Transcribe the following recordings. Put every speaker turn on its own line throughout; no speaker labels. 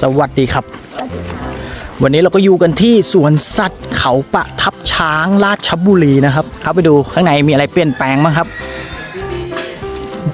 สวัสดีครับ วันนี้เราก็อยู่กันที่สวนสัตว์เขาปะทับช้างราชบุรีนะครับเข้าไปดูข้างในมีอะไรเปลี่ยนแปลงบ้างครับ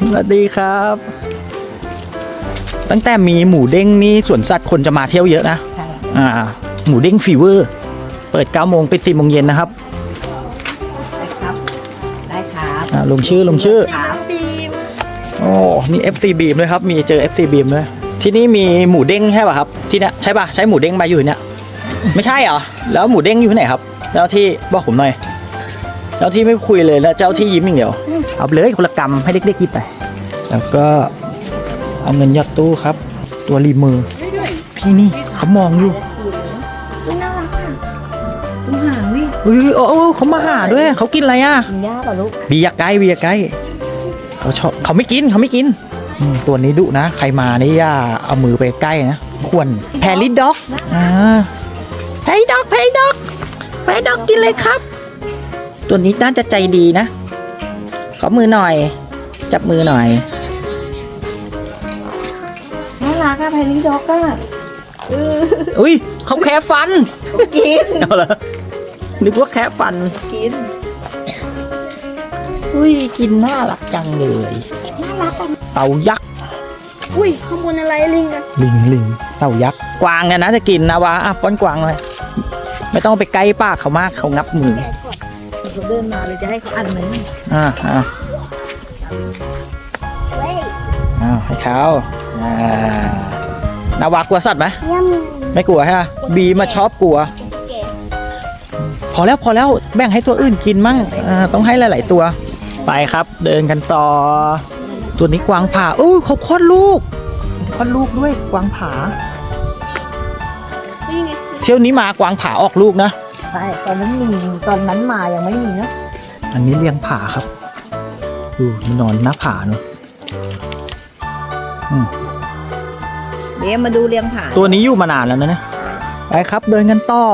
สวัสดีครับ ตั้งแต่มีหมูเด้งนี่สวนสัตว์คนจะมาเที่ยวเยอะนะ
ใช่
อ่า หมูเด้งฟีเวอร์ เปิด9โมงปิด4โมงเย็นนะครับ
ครับได้ครับ
อ่าลงชื่อลงชื่อ
ครับ
โอ้นี่ FC Beam ด้วยครับ มีเจอ FC Beam ด้วย ที่นี่มีหมูเด้งใช่ป่ะครับ ที่เนี้ยใช่ป่ะใช้หมูเด้งมาอยู่เนี่ยไม่ใช่เหรอแล้วหมูเด้งอยู่ที่ไหนครับเจ้าที่บอกผมหน่อยเจ้าที่ไม่คุยเลยแล้วเจ้าที่ยิ้มอย่างเดียว เอาไปเลยคนละกรรมให้เด็กๆกินไปแล้วก็เอาเงินยัดตู้ครับ ตัวรีมือ พี่นี่เขามองอยู่
อุ๊ยน่ารักอะดูหางดิ
เฮ้ยโอ้โอ้เขามาหาด้วยเขากินอะไรอะ
กินหญ้าป่ะลูก
เบียร์ไก่เบียร์ไก่เขาชอบเขาไม่กินเขาไม่กินอืม ตัวนี้ดุนะ ใครมานี่อย่าเอามือไปใกล้นะ ควรแพริด็อกอ่าแพริด็อกแพริด็อกแพริด็อกกินเลยครับ ตัวนี้น่าจะใจดีนะ ขอมือหน่อย จับมือหน่อย
น่ารักอะไพลิด็อกอะเออ
อุ้ยเขาแคะฟัน
กิน
เอาเหรอนึกว่าแคะฟัน
กิน
อุ้ย กินน่ารักจังเลย
น่ารักอะ
เต่ายักษ์
อุ้ยข้างบนอะไรลิงอะ
ลิงลิงเต่ายักษ์กวางเนี่ยนะจะกินนะวะอะป้อนกวางหน่อยไม่ต้องไปใกล้ปากเขามากเขางับมือ
เขาเดินมาเลยจะให้เขาอันไหม
อ่าอ่าอ้าวให้เขาอ่านาวากลัวสัตว์ไหม
ย่
ไม่กลัวใช่ไหมบีมาชอบกลัว พอแล้วพอแล้วแบ่งให้ตัวอื่นกินมั่งอ่าต้องให้หลาย ๆ ตัว ไปครับเดินกันต่อ ตัวนี้กวางผาอู้เขาคลอดลูกคลอดลูกด้วยกวางผาำ
นี่ไง
เที่ยวนี้มากวางผาออกลูกนะ
ใช่ตอนนั้นมีตอนนั้นมายังไม่มีเนาะ
อันนี้เลี้ยงผาครับ ดูนี่นอนหน้าผาเนอะ
เดี๋ยวมาดูเลี้ยงผา
ตัวนี้อยู่มานานแล้วนะเนี่ยไปครับเดินกันต่อ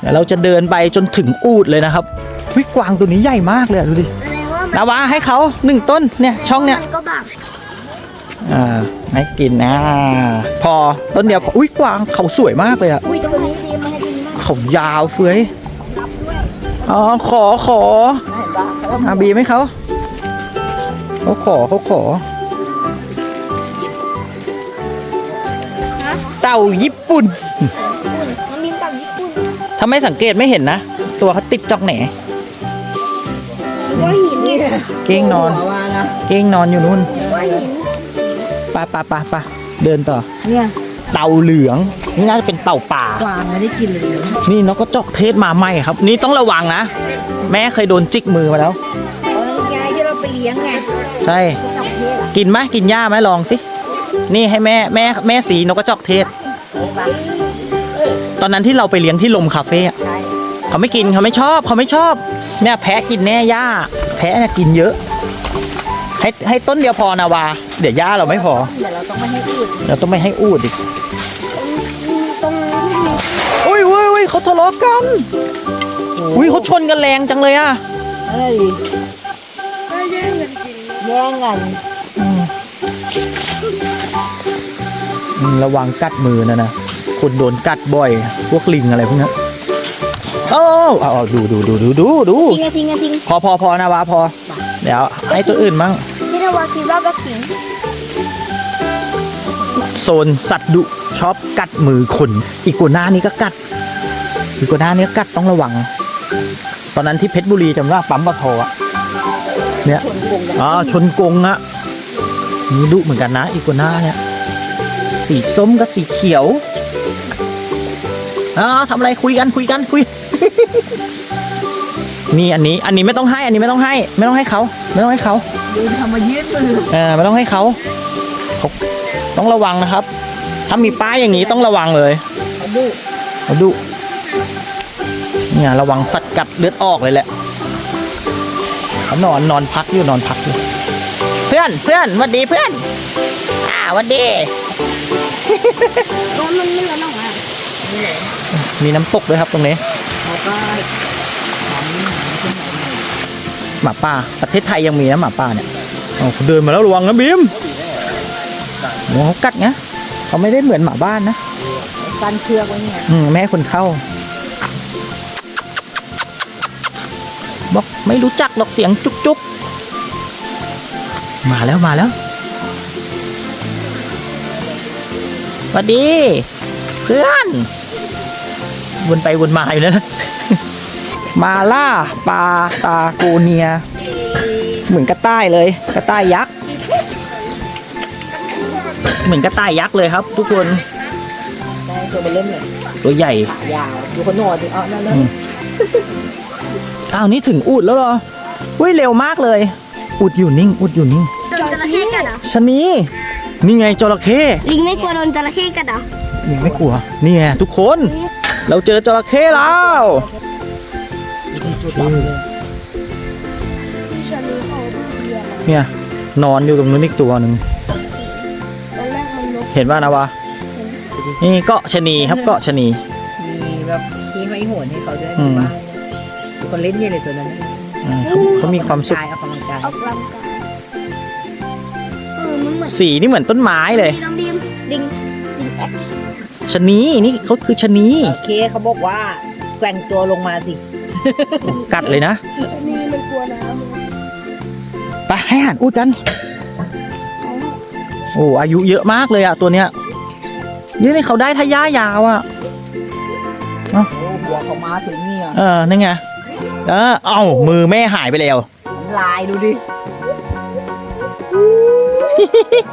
เดี๋ยวเราจะเดินไปจนถึงอูดเลยนะครับวิกวางตัวนี้ใหญ่มากเลยอะดูดิ
แสดงว่ามั น
นาวาให้เขาหนึ่งต้นเนี่ยช่องเนี่ย
มันก็บาป
อ่าให้กินนะ พอต้นเดียวพออุ้ยกวางเขาสวยมากเลยอะ
อุ้ยตัวนี้ดีมาให้ดีมาก
เขายาวเฟ้ยอ๋อขอขอ
ได้บ้างแล้ว
อาบีไหมเขาเขาขอเขาขอ เต่าญี่ปุ่น
ญี่ปุ่นมันมีต่างญี่ปุ่น
ถ้าไม่สังเกตไม่เห็นนะ ตัวเขาติดจอกแหน
หรือว่าหินเนี่ย
เก้งนอน
หัววานะ
เก้งนอนอยู่นู่น
ว่าหิน
ปะปะปะปะเดินต่อ
เนี่ย
เต่าเหลืองนี่น่าจะเป็นเต่าป่า
กวางไม่ได้กินเลยนะ
นี่นกกระจอกเทศมาใหม่ครับ นี่ต้องระวังนะ แม่เคยโดนจิกมือมาแล้ว
เออยายที่เราไปเลี้ยงไง
ใช่
จับเทศอะ
กินไหมกินหญ้าไหมลองสิ นี่ให้แม่แม่แม่สีนกกระจอกเทศ ตอนนั้นที่เราไปเลี้ยงที่ลมคาเฟ่อะ
ใช่
เขาไม่กินเขาไม่ชอบเขาไม่ชอบ เนี่ยแพะกินแน่หญ้า แพะเนี่ยกินเยอะ ให้ให้ต้นเดียวพอนาวา เดี๋ยวหญ้าเราไม่พอ
เดี๋ยวเราต้องไม่ให้อืด
เราต้องไม่ให้อูดอีก
ตรงนั้นที่มี
อุ้ยอุ้ยอุ้ยเขาทะเลาะกัน อุ้ยเขาชนกันแรงจังเลยอะ
เอ้ย
ก็แย่งกันกิน
แย่งกัน
อืมอืมระวังกัดมือนะนะคนโดนกัดบ่อย พวกลิงอะไรพวกนี้ โอ้เอาเอาดูดูดูดูดูดู
ทิ้งอะทิ้งอะทิ้ง
พอพอพอนาวาพอ เดี๋ยว ให้ตัวอื่นมั่ง
ที่เราว่าคิดว่าก็ทิ้ง
โซนสัตว์ดุชอบกัดมือคนอีกัวหน้านี่ก็กัดอีกัวหน้านี่ก็กัดต้องระวัง ตอนนั้นที่เพชรบุรีจำได้ปั๊มปะโทอะเนี่ย
ชนกงกัน
อ๋อชนกงอะนี่ดุเหมือนกันนะอีกัวหน้าเนี่ยสีส้มกับสีเขียวอ๋อทำอะไรคุยกันคุยกันคุย นี่อันนี้อันนี้ไม่ต้องให้ อันนี้ไม่ต้องให้ ไม่ต้องให้เขาไม่ต้องให้เขา
ดูทำมายืดมือ
เออไม่ต้องให้เขาเขาต้องระวังนะครับ ถ้ามีป้ายอย่างนี้ต้องระวังเลย
เขาดู
เขาดุเนี่ยระวังสัตว์กัดเลือดออกเลยแหละเขานอนนอนพักอยู่นอนพักอยู่เพื่อนเพื่อนหวัดดีเพื่อน อ่าหวัดดี
โดนมันไม่ละน้องอะ
มีน้ำตกด้วยครับตรงนี้
เขาก็
หมาป่าประเทศไทยยังมีนะหมาป่าเนี่ยเอาเขาเดินมาแล้วระวังนะบีมโอ้เขากัดนะเขาไม่ได้เหมือนหมาบ้านนะ
กันเชือกไว้เนี่ย
อืมไม่ให้คนเข้า บอกไม่รู้จักหรอกเสียงจุกจุกมาแล้วมาแล้วสวัสดี เพื่อน วนไปวนมาอยู่นะมาล่าปลาตาโกเนีย เหมือนกระต่ายเลย กระต่ายยักษ์ เหมือนกระต่ายยักษ์เลยครับ ทุกคน
ได้ตัวเป็นเล่มเลย
ตัวใหญ่
ยาวดูคนโหนดดิอ๋อนั่นนั่น
อืมอ้าวนี่ถึงอุดแล้วเหรอเฮ้ยเร็วมากเลย อุดอยู่นิ่ง อุดอยู่นิ่ง
โดนจระเข้กัดเหรอ
ชะนีนี่ไงจระเข้
ลิงไม่กลัวโดนจระเข้กัดเหรอ
ยังไม่กลัวนี่ไงทุกคน เราเจอจระเข้แล้ว
จุดดำเลย
ที่ฉันรู้เขาเบียร์
เนี่ย นอนอยู่ตรงนู้นอีกตัวหนึ่ง
ตอนแรกมันลบ
เห็นป่ะนะวะนี่เกาะชะนีครับเกาะชะนี
มีแบบที่ให้โหนให้เขาด้วย
อืม
บ้านคนเล่นเนี่ยเลยตัวนั้น
อืมเขาเขามีความสุข
กายออกกำลังกาย
ออกกำลังกายเออมันเหมือน
สีนี่เหมือนต้นไม้เลย
น้ำดีมลิงลิงแอค
ชะนีนี่เขาคือชะนี
โอเคเขาบอกว่าแกว่งตัวลงมาสิ
กัดเลยนะ
ชะนีมันกลัวน้ำนะ
ไปให้อาหารอุดกัน โอ้อายุเยอะมากเลยอะตัวเนี้ยนี่นี่เขาได้ทะย่ายาวอะ
โอ้หัวเขามาถึงนี่อะ
เออนั่นไงเออเอ้ามือแม่หายไปแล้ว
ลายดูดิ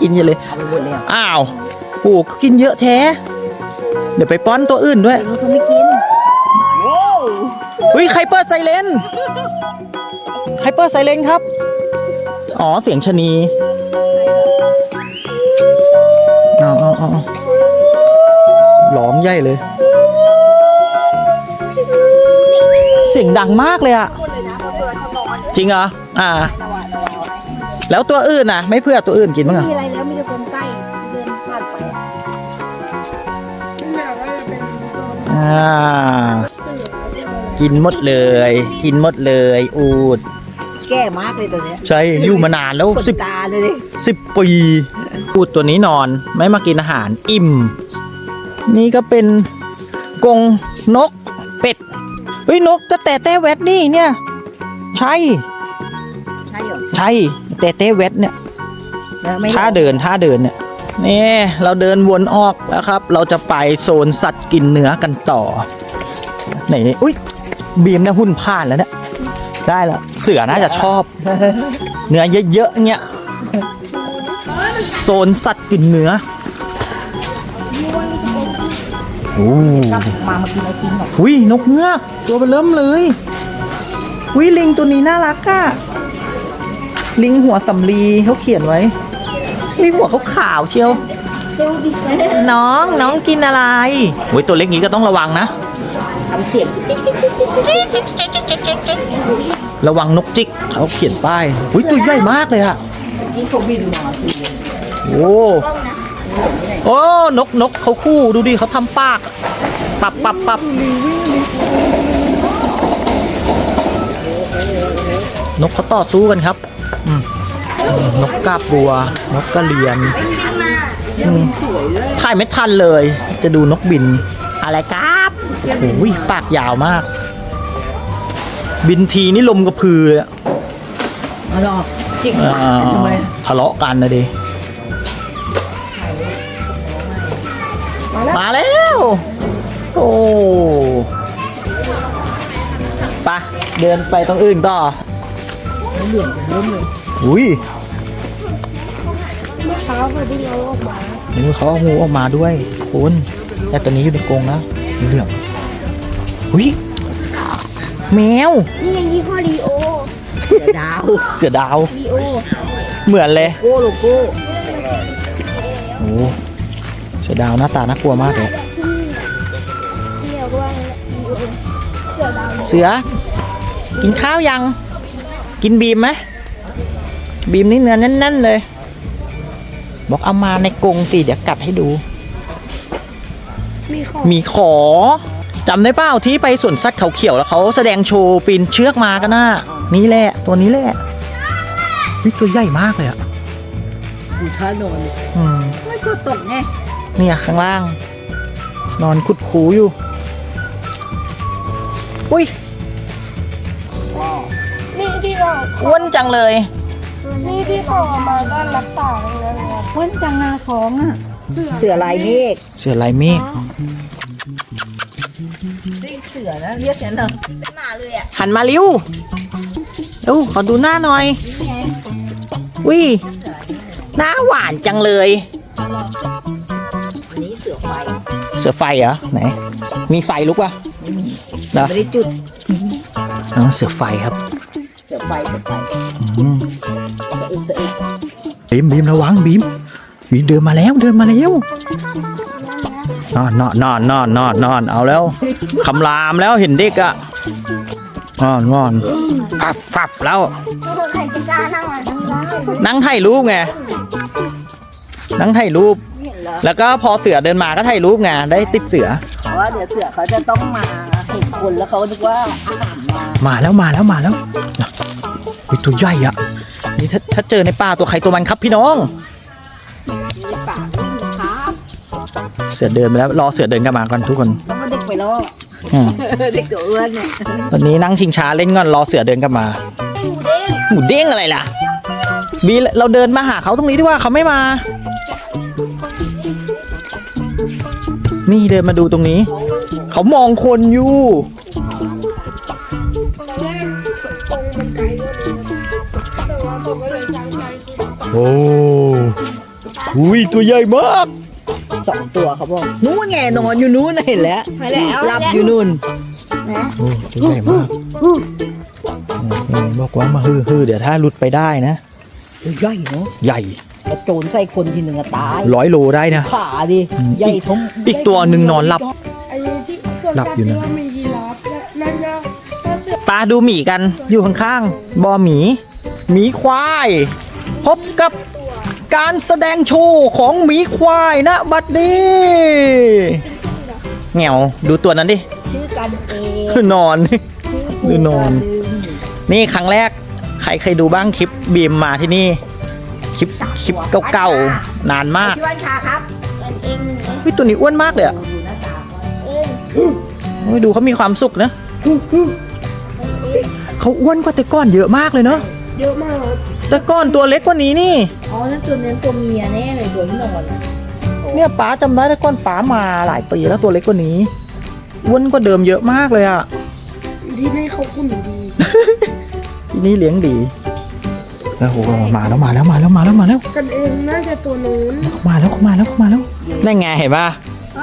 กินเยอะเลย
เอาไปหมดเลยอะ
อ้าวโอ้กินเยอะแท้ เดี๋ยวไปป้อนตัวอื่นด้วย
รู้เขาไม่กินโว้
เฮ้ยใครเปิดไซเรนใครเปิดไซเรนครับ อ๋อเสียงชะนีเอาเอาเอาเอาร้องใหญ่เลย เสียงดังมากเลยอะจริงเหรออ่า แล้วตัวอื่นน่ะ ไม่เพื่อตัวอื่นกินบ้างเหรอ
มีอะไรแล้ว กิน
หมดเลย กินหมดเลย อูด
แก่มากเลยตัวเนี้ย
ใช่อยู่มานานแล้ว
คน
สิบ
ตาเลยดิ
สิบปี อูดตัวนี้นอนไม่มากินอาหารอิ่ม นี่ก็เป็นกรงนกเป็ดเฮ้ยนกแต่แต่แต่แวดนี่เนี่ย ใช่
ใช่เหรอ
ใช่แต่แต่แวดเนี่ย
แล้วไม่
ท่าเดินท่าเดินเนี่ย นี่เราเดินวนออกแล้วครับ เราจะไปโซนสัตว์กินเนื้อกันต่อไหนนี่อุ้ยบีมเนี่ยหุ่นผ่านแล้วเนี่ยได้แล้วเสือน่าจะชอบ เนื้อเยอะๆเงี้ยโซนสัตว์กินเนื้อโอ้
มามากินไอติมหน่อย
หุยนกเงือกตัวเบอเริ่มเลยหุยลิงตัวนี้น่ารักอะลิงหัวสำลีเขาเขียนไว้ ลิงหัวเขาขาวๆเชียว
เร็วดิเซ
น้องน้องกินอะไรโอ้ยตัวเล็กนี้ก็ต้องระวังนะ
ทำเสียง
ระวังนกจิกเขาเขียนป้ายอุ้ยตัวใหญ่มากเลยอะ
ที่เขาบินมาคือ
โอ้โอ้นกนกเขาคู่ดูดิเขาทำปาก ปับปับปับนกเขาต่อสู้กันครับ อืม นกกาบบัว นกกระเรียนอืมถ่ายไม่ทันเลย จะดูนกบิน อะไรครับโอ้ยปากยาวมาก บินทีนี่ลมกระพือเลยอะ
มาลองจิก
อ่า
ทำไม
ทะเลาะกันนะดิมาแล้ว โอ้ไปะเดินไปตรงอื่นต่อ
เหลืองเริ่มเลย
อุ้ย
เมื่อเช้าพอดีเราออกมา
นี่เขาเอางูออกมาด้วยคุณแต่ตัวนี้อยู่ในกรงนะเหลืองอุ้ยแมว
นี่ไงยี่ห้อดีโอ
เสือดาว
เสือดาว
ดีโอ
เหมือนเลย
โก้โลโก้
โอ้เสือดาวหน้าตาน่ากลัวมากเลย
ที่เรียกว่าดีโอเสือดาว
เสือ กินข้าวยัง กินบีมไหมบีมนี่เนื้อแน่นๆเลย บอกเอามาในกรงสิเดี๋ยวกัดให้ดู
มีของ
มีขอจำได้เปล่าที่ไปสวนสัตว์เขาเขียวแล้วเขาแสดงโชว์ปีนเชือกมากันน่ะนี่แหละ ตัวนี้แหละวิตัวใหญ่มากเลยอะ
ดูท่าโนน
อืม
ไม่ก็ตกไง
เนี่ยข้างล่าง นอนคุดคูอยู่ อุ้ย
นี่ที่เรา
อ้วนจังเลย
นี่ที่เขาเอามาด้านรักษาตรงนั้นนะ
อ้วนจังงาท้องอะเสือลายเมฆ
เสือลายเมฆ
เรียกเสือนะเรียกฉันเหรอเป็นหมาเลยอะ
หันมาเร็วเอ้าขอดูหน้าหน่อยวิหน้าหวานจังเลย
อันนี้เสือไฟ
เสือไฟเหรอไหน มีไฟลุกวะ
ไม่มี
เหรอ
ไม่ได้จุด
น้องเสือไฟครับ
เสือไฟเสือไฟ
อืม
สะอึกสะอึก
บีมบีมระวังบีมบีมเดินมาแล้วเดินมาแล้วนอนนอนนอนนอนนอนนอนเอาแล้วคำรามแล้วเห็นเด็กอะนอนนอนฟับฟับแล้ว
ทุกคนใครจะกล้านั่งอะนั่งได้
นั่งถ่ายรูปไงนั่งถ่ายรูป
เห็นแล้ว
แล้วก็พอเสือเดินมาก็ถ่ายรูปไงได้ติดเสือ
เพราะว่าเดี๋ยวเสือเขาจะต้องมาเห็นคนแล้วเขานึกว่าอาหารมา
มาแล้วมาแล้วมาแล้วมีตัวใหญ่อะ นี่ถ้าถ้าเจอในป่าตัวใครตัวมันครับพี่น้อง
มีปากไม่มีครับ
เสือเดินไปแล้วรอเสือเดินกลับมาก่อนทุกคน
แล้วก็เด็กไปล่อ
อืม
เด็กตัวอ้วนเนี่ย
ตอนนี้นั่งชิงช้าเล่นก่อนรอเสือเดินกลับมาหมูเด้งอะไรล่ะบีเราเดินมาหาเขาตรงนี้ดีกว่าเขาไม่มา นี่เดินมาดูตรงนี้ เขามองคนอยู่
คือ
โอ้หุยตัวใหญ่มาก
สองตัวเขาบอกนู้นไงนอนอยู่นู้นเห็นแล้ว
ไปแล้ว
หลับอยู่นู่น
โอ้ตัวใหญ่มากอืมบอกว่ามาฮือฮือเดี๋ยวถ้าหลุดไปได้นะ
ใหญ่เนาะ
ใหญ่
กระโจนใส่คนทีหนึ่งอะตาย
ร้อยโลได้นะ
ขาดิ
อืม
ใหญ่ทม
อีกตัวหนึ่งนอนหลับ
ไอ้ที่ส่วน
หลับอยู่นะ
ที่ว่ามียีราฟและนั่นก็ถ้าเสือ
ปลาดูหมีกันอยู่ข้างๆบอหมีหมีควาย พบกับการแสดงโชว์ของหมีควายนะบัดนี้เหงียวดูตัวนั้นดิ
ชื่อกันเอง
นอน ดูนอน นี่ครั้งแรก ใครเคยดูบ้างคลิปบีมมาที่นี่ คลิปคลิปเก่าๆ นานมาก
ชื่อวันชาครับ
กันเองนะ
วิตัวนี้อ้วนมากเลยอะ
ดูหน้าตาเขา
เอง
โอ้ยดูเขามีความสุขนะเขาอ้วนกว่าแต่ก่อนเยอะมากเลยเนาะ
เยอะมากครับ
แต่ก่อนตัวเล็กกว่านี้นี่
อ๋อนั่นตัวนั้นตัวเมียแน่เลยตัวที่นอนอะ
เนี่ยป๋าจำได้แต่ก่อนป๋ามาหลายปีแล้วตัวเล็กกว่านี้อ้วนกว่าเดิมเยอะมากเลยอะ
ที่นี่เขาคุ้นดี
ทีนี้เลี้ยงดีโอ้โหมาแล้วมาแล้วมาแล้วมาแล้วมาแล้ว
กันเองน่าจะตัวนู้น
เขามาแล้วเขามาแล้วเขามาแล้วนั่นไงเห็นป่ะ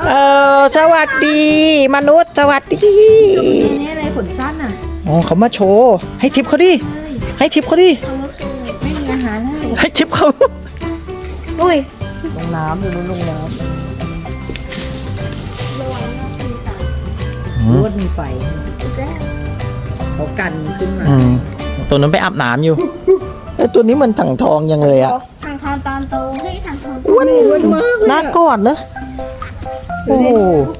เออสวัสดี มนุษย์สวัสดี
แน่เลยขนสั้นอะ
อ๋อเขามาโชว์ให้ทิปเขาดิ ให้ทิปเขาดิ
เขาก็คือ
ไม่มีอาหารให้
ให้ทิปเขา
อุ้ย
ลงน้ำอยู่นู้นลงน้
ระวังนะปีศาจำ
รวดมีไฟ
อีกแล้ว
เขากันขึ้นมา
อืมตัวนั้นไปอาบน้ำอยู่ไอ้ตัวนี้มันถังทองยังเลยอะ
ทางทอนตอนโตเฮ้ยทางทอน
อ้วนน่ากอดเนอะโอ้โห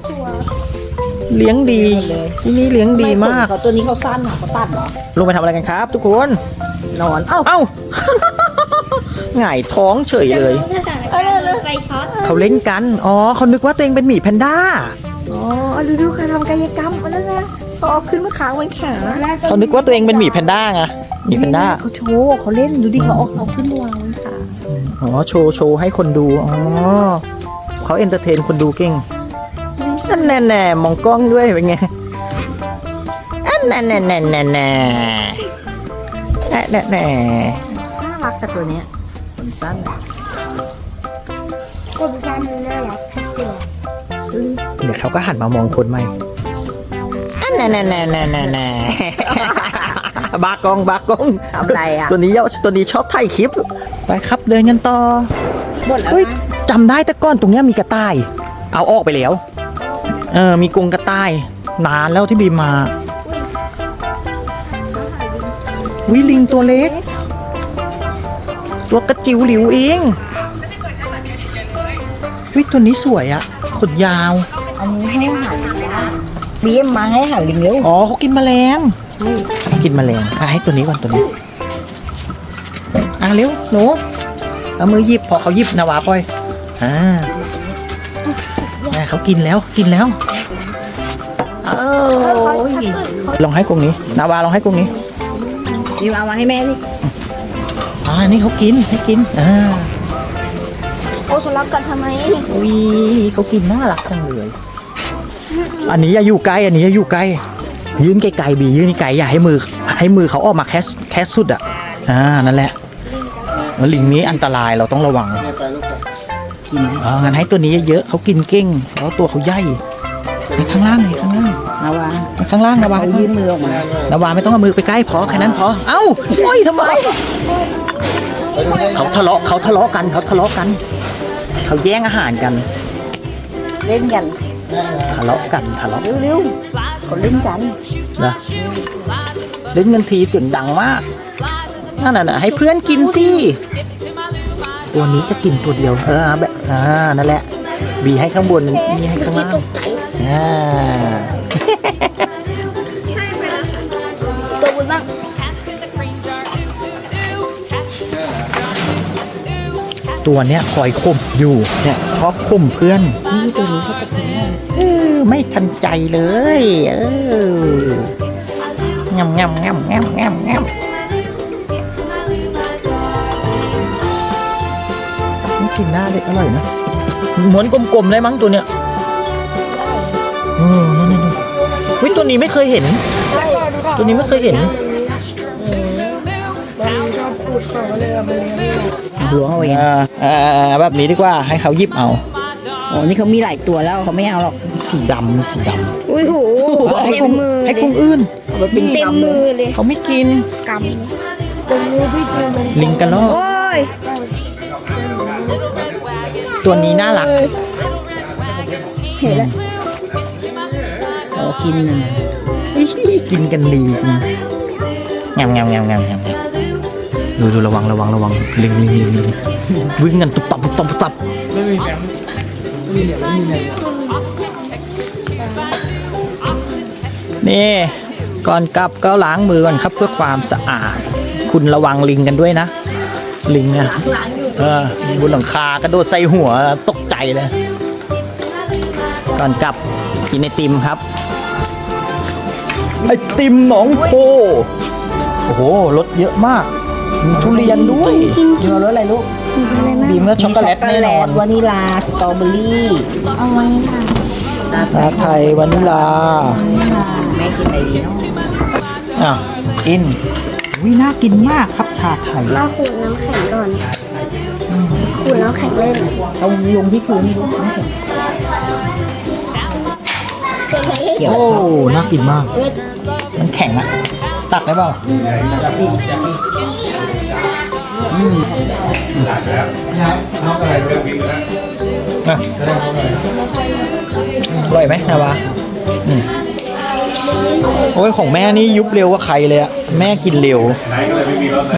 ตัว
เลี้ยงดีที่นี่เลี้ยงดีมาก
เขาตัวนี้เขาสั้นอะเขาตัดเหรอ
ลงไปทำอะไรกันครับ ทุกคน
นอนเอ้า
เอ้าหงายท้องเฉยเลย
เออเลยไฟช็อต
เขาเล่นกันอ๋อเขานึกว่าตัวเองเป็นหมีแพนด้า
อ๋อเอาดูดูใครทำกายกรรมมันนั่นนะเขาเอาขึ้นมาค้างไว้แขน
เขานึกว่าตัวเองเป็นหมีแพนด้าไงหมีแพนด้า
เขาโชว์เขาเล่นดูดิเขาเอาเอาขึ้นมาวางไว้ขา
อ๋อโชว์โชว์ให้คนดูอ๋อเขาเอนเตอร์เทนคนดูเก่ง อันแน่แน่มองกล้องด้วยเป็นไงอันแน่แน่แน่แน่แน่แน่แน่น่า
รักแต่ตัวเนี้ยขนสั้นขน
สั้นเลยรักทั้ง
เดี๋ยวเขาก็หันมามองคนใหม่อันแน่แน่แน่แน่แน่นบากองบากอง
ทำไรอะ
ตัวนี้เยอะตัวนี้ชอบถ่ายคลิป ไปครับเดินยันต่อ
หมดแล้ว
จำได้แต่ก้อนตรงนี้มีกระต่าย เอาออกไปแล้ว เออมีกรงกระต่าย นานแล้วที่บีมมาวิลิงตัวเล็ก ตัวกระจิ๋วหลิวเองวิตัวนี้สวยอะขนยาว
อันนี้ให้อาหารลิงนะบีมมาให้อาหารลิงเร็ว
อ๋อเขากินแมลงกินแมลงอะให้ตัวนี้ก่อนตัวนี้อะเร็วหนูเอามือหยิบพอเขาหยิบนาวาปล่อยอ่าแม่ เขากินแล้วกินแล้วเอ้ยลองให้กรงนี้ นาวาลองให้กรงนี้
นี่เอามาให้แม่ดิ
อ่านี่เขากินให้กินอ่า
โอ้ทะเลาะกันทำไม
อุ้ยเขากินน่ารักจังเลย อันนี้อย่าอยู่ใกล้อันนี้อย่าอยู่ใกล้ยืนไกลๆบียืนไกลๆอย่าให้มือ ให้มือเขาออกมาแค่แค่สุดอะอ่านั่นแหละแล้วลิงนี้อันตรายเราต้องระวัง อ่างั้นให้ตัวนี้เยอะๆเขากินเก่งแล้วตัวเขาใหญ่ในข้างล่างในข้างล่าง
นาวา
ในข้างล่างนาวา
เขายื่นมือออกมา
นาวาไม่ต้องเอามือไปใกล้พอแค่นั้นพอเอ้าโอ้ยทำไมเขาทะเลาะเขาทะเลาะกันเขาทะเลาะกัน เขาแย่งอาหารกัน
เล่นกัน
ทะเลาะกันทะเลาะ
เร็วๆเขาเล่นกัน
นะเล่นกันทีเสียงดังมากนั่นน่ะให้เพื่อนกินสิ ตัวนี้จะกินตัวเดียว เออแบบอ่านั่นแหละบีให้ข้างบนนี่ให้ข้างล่างอ่า
ตัวบุญบ้าง
ตัวเนี้ยคอยข่มอยู่เนี่ยชอบข่มเพื่อน
นี่ตัวนี้เขาจะกินได้
เออไม่ทันใจเลย เอองำงำงำงำงำงำ กินหน้าเด็กอร่อยนะเหมือนกลมๆเลยมั้งตัวเนี้ยเออนี่นี่วิตัวนี้ไม่เคยเห็น ตัวนี้ไม่เคยเห็น
หัวเอาเอง
อ่าอ่าแบบนี้ดีกว่าให้เขาหยิบเอา
โอ้นี่เขามีหลายตัวแล้วเขาไม่เอาหรอก
สีดำมีสีดำ
อุ้ยโห
ให้
เต็
กุ้
ม
ง
มือ
ให้
เลย
กุ้งอื่น
เต็มมือเลย
เขาไม่กิน
กำเต็มมือพี่เต็มมือ
ลิงกระรอก
โอ้ย
ตัวนี้น่ารัก
เห็นแล้ว
โอ้กินหนึ่ง
กินกันดีจริงงามงามงามงามงามดูดูระวังระวังระวังลิงลิงลิงลิงวิ่งกันตุบตับตุบตับตุบตับนี่ก่อนกลับก็ล้างมือก่อนครับเพื่อความสะอาด คุณระวังลิงกันด้วยนะ ลิงอะ เออบนหลังคากระโดดใส่หัวตกใจเลย ก่อนกลับกินไอติมครับ ไอติมหนองโพ โอ้โหรสเยอะมากมีทุเรียนด้วย
เนื้อรสอะไรลูก
อะไรมาก
บีมก็ช็อกโกแลตแน่นอน
วานิลาสตรอเบอรี่
เอาวันนี้ค่ะ
ชาไทยวานิลา
แม่กินอะไรดีเนาะ
อะกินวิน่ากินมากครับชาไทย
เราขูดน้ำแข็งก่อน ขูดน้ำแข็งเล่น
เอาลงที่พื้นนี่ลูกน้ำแข็งเขียว
โอ้น่ากินมาก มันแข็งอะตักได้เปล่าอืมอะอร่อยไหมนาวาอืมโอ้ยของแม่นี่ยุบเร็วกว่าใครเลยอะแม่กินเร็ว